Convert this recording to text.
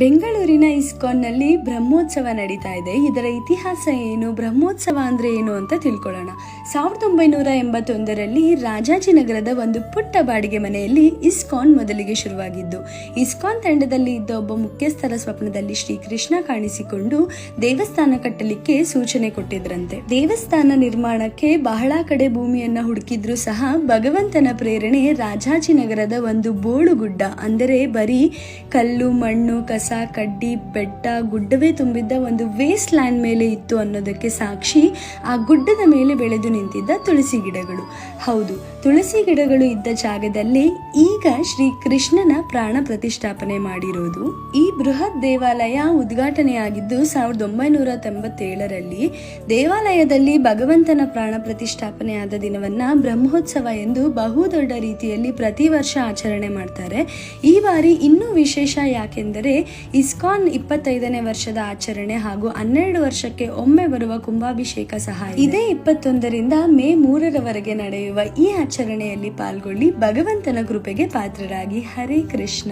ಬೆಂಗಳೂರಿನ ಇಸ್ಕಾನ್ನಲ್ಲಿ ಬ್ರಹ್ಮೋತ್ಸವ ನಡೀತಾ ಇದೆ. ಇದರ ಇತಿಹಾಸ ಏನು, ಬ್ರಹ್ಮೋತ್ಸವ ಅಂದ್ರೆ ಏನು ಅಂತ ತಿಳ್ಕೊಳ್ಳೋಣ. ಸಾವಿರದ ಒಂಬೈನೂರ ಎಂಬತ್ತೊಂದರಲ್ಲಿ ರಾಜಾಜಿನಗರದ ಒಂದು ಪುಟ್ಟ ಬಾಡಿಗೆ ಮನೆಯಲ್ಲಿ ಇಸ್ಕಾನ್ ಮೊದಲಿಗೆ ಶುರುವಾಗಿದ್ದು, ಇಸ್ಕಾನ್ ತಂಡದಲ್ಲಿ ಇದ್ದ ಒಬ್ಬ ಮುಖ್ಯಸ್ಥರ ಸ್ವಪ್ನದಲ್ಲಿ ಶ್ರೀಕೃಷ್ಣ ಕಾಣಿಸಿಕೊಂಡು ದೇವಸ್ಥಾನ ಕಟ್ಟಲಿಕ್ಕೆ ಸೂಚನೆ ಕೊಟ್ಟಿದ್ರಂತೆ. ದೇವಸ್ಥಾನ ನಿರ್ಮಾಣಕ್ಕೆ ಬಹಳ ಕಡೆ ಭೂಮಿಯನ್ನ ಹುಡುಕಿದ್ರು ಸಹ ಭಗವಂತನ ಪ್ರೇರಣೆ ರಾಜಾಜಿನಗರದ ಒಂದು ಬೋಳುಗುಡ್ಡ, ಅಂದರೆ ಬರೀ ಕಲ್ಲು, ಮಣ್ಣು, ಕಸ ಕಡ್ಡಿ, ಬೆಟ್ಟ, ಗುಡ್ಡವೇ ತುಂಬಿದ್ದ ಒಂದು ವೇಸ್ಟ್ ಲ್ಯಾಂಡ್ ಮೇಲೆ ಇತ್ತು ಅನ್ನೋದಕ್ಕೆ ಸಾಕ್ಷಿ ಆ ಗುಡ್ಡದ ಮೇಲೆ ಬೆಳೆದು ನಿಂತಿದ್ದ ತುಳಸಿ ಗಿಡಗಳು. ಹೌದು, ತುಳಸಿ ಗಿಡಗಳು ಇದ್ದ ಜಾಗದಲ್ಲಿ ಈಗ ಶ್ರೀ ಕೃಷ್ಣನ ಪ್ರಾಣ ಪ್ರತಿಷ್ಠಾಪನೆ ಮಾಡಿರೋದು. ಈ ಬೃಹತ್ ದೇವಾಲಯ ಉದ್ಘಾಟನೆಯಾಗಿದ್ದು ಸಾವಿರದ ಒಂಬೈನೂರ ತೊಂಬತ್ತೇಳರಲ್ಲಿ ದೇವಾಲಯದಲ್ಲಿ ಭಗವಂತನ ಪ್ರಾಣ ಪ್ರತಿಷ್ಠಾಪನೆಯಾದ ದಿನವನ್ನ ಬ್ರಹ್ಮೋತ್ಸವ ಎಂದು ಬಹುದೊಡ್ಡ ರೀತಿಯಲ್ಲಿ ಪ್ರತಿ ವರ್ಷ ಆಚರಣೆ ಮಾಡ್ತಾರೆ. ಈ ಬಾರಿ ಇನ್ನೂ ವಿಶೇಷ ಯಾಕೆಂದರೆ ಇಸ್ಕಾನ್ ಇಪ್ಪತ್ತೈದನೇ ವರ್ಷದ ಆಚರಣೆ ಹಾಗೂ ಹನ್ನೆರಡು ವರ್ಷಕ್ಕೆ ಒಮ್ಮೆ ಬರುವ ಕುಂಭಾಭಿಷೇಕ ಸಹ ಇದೆ. ಇಪ್ಪತ್ತೊಂದರಿಂದ ಮೇ ಮೂರರವರೆಗೆ ನಡೆಯುವ ಈ ಆಚರಣೆಯಲ್ಲಿ ಪಾಲ್ಗೊಳ್ಳಿ ಭಗವಂತನ ಕೃಪೆಗೆ ಪಾತ್ರರಾಗಿ ಹರೇ ಕೃಷ್ಣ